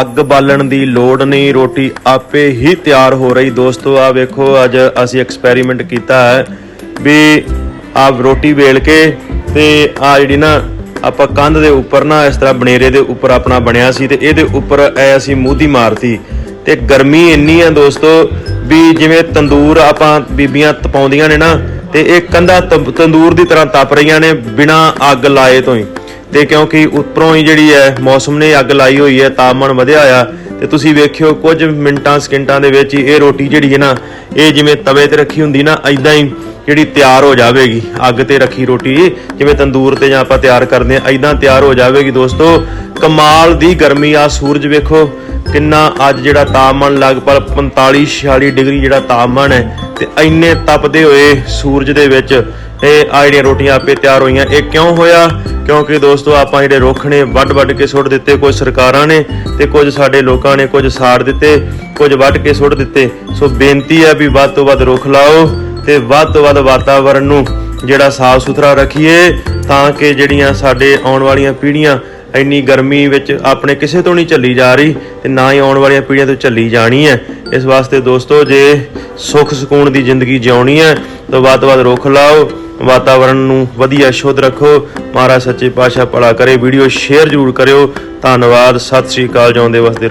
ਅੱਗ ਬਾਲਣ ਦੀ ਲੋੜ ਨਹੀਂ, ਰੋਟੀ ਆਪੇ ਹੀ ਤਿਆਰ ਹੋ ਰਹੀ। ਦੋਸਤੋ ਆ ਵੇਖੋ, ਅੱਜ ਅਸੀਂ ਐਕਸਪੈਰੀਮੈਂਟ ਕੀਤਾ ਹੈ ਵੀ ਆਪ ਰੋਟੀ ਵੇਲ ਕੇ ਤੇ ਆ ਜਿਹੜੀ ਨਾ ਆਪਾਂ ਕੰਧ ਦੇ ਉੱਪਰ ਨਾ ਇਸ ਤਰ੍ਹਾਂ ਬਨੇਰੇ ਦੇ ਉੱਪਰ ਆਪਣਾ ਬਣਿਆ ਸੀ ਤੇ ਇਹਦੇ ਉੱਪਰ ਐ ਅਸੀਂ ਮੂੰਹ ਮਾਰਤੀ ਤੇ। ਗਰਮੀ ਇੰਨੀ ਆ ਦੋਸਤੋ ਵੀ ਜਿਵੇਂ ਤੰਦੂਰ ਆਪਾਂ ਬੀਬੀਆਂ ਤਪਾਉਂਦੀਆਂ ਨੇ ਨਾ ਤੇ ਇਹ ਕੰਧਾਂ ਤੰ- ਤੰਦੂਰ ਦੀ ਤਰ੍ਹਾਂ ਤਪ ਰਹੀਆਂ ਨੇ ਬਿਨਾ ਅੱਗ ਲਾਏ ਤੋਂ ਹੀ। ਤੇ ਕਿਉਂਕਿ ਉੱਪਰੋਂ ਹੀ ਜਿਹੜੀ ਹੈ ਮੌਸਮ ਨੇ ਅੱਗ ਲਾਈ ਹੋਈ ਹੈ, ਤਾਪਮਾਨ ਵਧਿਆ ਹੋਇਆ, ਤੇ ਤੁਸੀਂ ਵੇਖਿਓ ਕੁਝ ਮਿੰਟਾਂ, ਸਕਿੰਟਾਂ ਦੇ ਵਿੱਚ ਹੀ ਇਹ ਰੋਟੀ ਜਿਹੜੀ ਹੈ ਨਾ, ਇਹ ਜਿਵੇਂ ਤਵੇ ਤੇ ਰੱਖੀ ਹੁੰਦੀ ਨਾ ਐਦਾਂ ਹੀ ਜਿਹੜੀ ਤਿਆਰ ਹੋ ਜਾਵੇਗੀ, ਅੱਗ ਤੇ ਰੱਖੀ ਰੋਟੀ, ਜਿਵੇਂ ਤੰਦੂਰ ਤੇ ਜਾਂ ਆਪਾਂ ਤਿਆਰ ਕਰਦੇ ਆ ਐਦਾਂ ਤਿਆਰ ਹੋ ਜਾਵੇਗੀ ਦੋਸਤੋ। ਕਮਾਲ ਦੀ ਗਰਮੀ ਆ, ਸੂਰਜ ਵੇਖੋ ਕਿੰਨਾ ਅੱਜ ਜਿਹੜਾ ਤਾਪਮਾਨ ਲਗਭਗ 45 46 ਡਿਗਰੀ ਜਿਹੜਾ ਤਾਪਮਾਨ ਹੈ, ਤੇ ਇੰਨੇ ਤਪਦੇ ਹੋਏ ਸੂਰਜ ਦੇ ਵਿੱਚ ਇਹ ਆ ਜਿਹੜੀਆਂ ਰੋਟੀਆਂ ਆਪੇ ਤਿਆਰ ਹੋਈਆਂ, ਇਹ ਕਿਉਂ ਹੋਇਆ? ਕਿਉਂਕਿ ਦੋਸਤੋ, ਆਪਾਂ ਜਿਹੜੇ ਰੁੱਖ ਨੇ ਵੱਢ ਵੱਢ ਕੇ ਸੁੱਟ ਦਿੱਤੇ, ਕੁਝ ਸਰਕਾਰਾਂ ਨੇ ਤੇ ਕੁਝ ਸਾਡੇ ਲੋਕਾਂ ਨੇ ਕੁਝ ਸਾੜ ਦਿੱਤੇ, ਕੁਝ ਵੱਢ ਕੇ ਸੁੱਟ ਦਿੱਤੇ। ਸੋ ਬੇਨਤੀ ਹੈ ਵੀ ਵੱਧ ਤੋਂ ਵੱਧ ਰੁੱਖ ਲਾਓ ਤੇ ਵੱਧ ਤੋਂ ਵੱਧ ਵਾਤਾਵਰਣ ਨੂੰ ਜਿਹੜਾ ਸਾਫ਼ ਸੁਥਰਾ ਰੱਖੀਏ ਤਾਂ ਕਿ ਜਿਹੜੀਆਂ ਸਾਡੇ ਆਉਣ ਵਾਲੀਆਂ ਪੀੜ੍ਹੀਆਂ ਇੰਨੀ ਗਰਮੀ ਵਿੱਚ ਆਪਣੇ ਕਿਸੇ ਤੋਂ ਨਹੀਂ ਝੱਲੀ ਜਾ ਰਹੀ ਤੇ ਨਾ ਹੀ ਆਉਣ ਵਾਲੀਆਂ ਪੀੜ੍ਹੀਆਂ ਤੋਂ ਝੱਲੀ ਜਾਣੀ ਹੈ। ਇਸ ਵਾਸਤੇ ਦੋਸਤੋ, ਜੇ ਸੁੱਖ ਸਕੂਨ ਦੀ ਜ਼ਿੰਦਗੀ ਜਿਉਣੀ ਹੈ, ਤਾਂ ਵੱਧ ਤੋਂ ਵੱਧ ਰੁੱਖ ਲਾਓ। ਵਾਤਾਵਰਣ ਨੂੰ ਵਧੀਆ ਸ਼ੁੱਧ ਰੱਖੋ। ਮਹਾਰਾਜ ਸੱਚੇ ਪਾਤਸ਼ਾਹ ਭਲਾ ਕਰੇ। ਵੀਡੀਓ ਸ਼ੇਅਰ ਜ਼ਰੂਰ ਕਰਿਓ। ਧੰਨਵਾਦ। ਸਤਿ ਸ੍ਰੀ ਅਕਾਲ। ਜਿਉਂਦੇ ਵਸਦੇ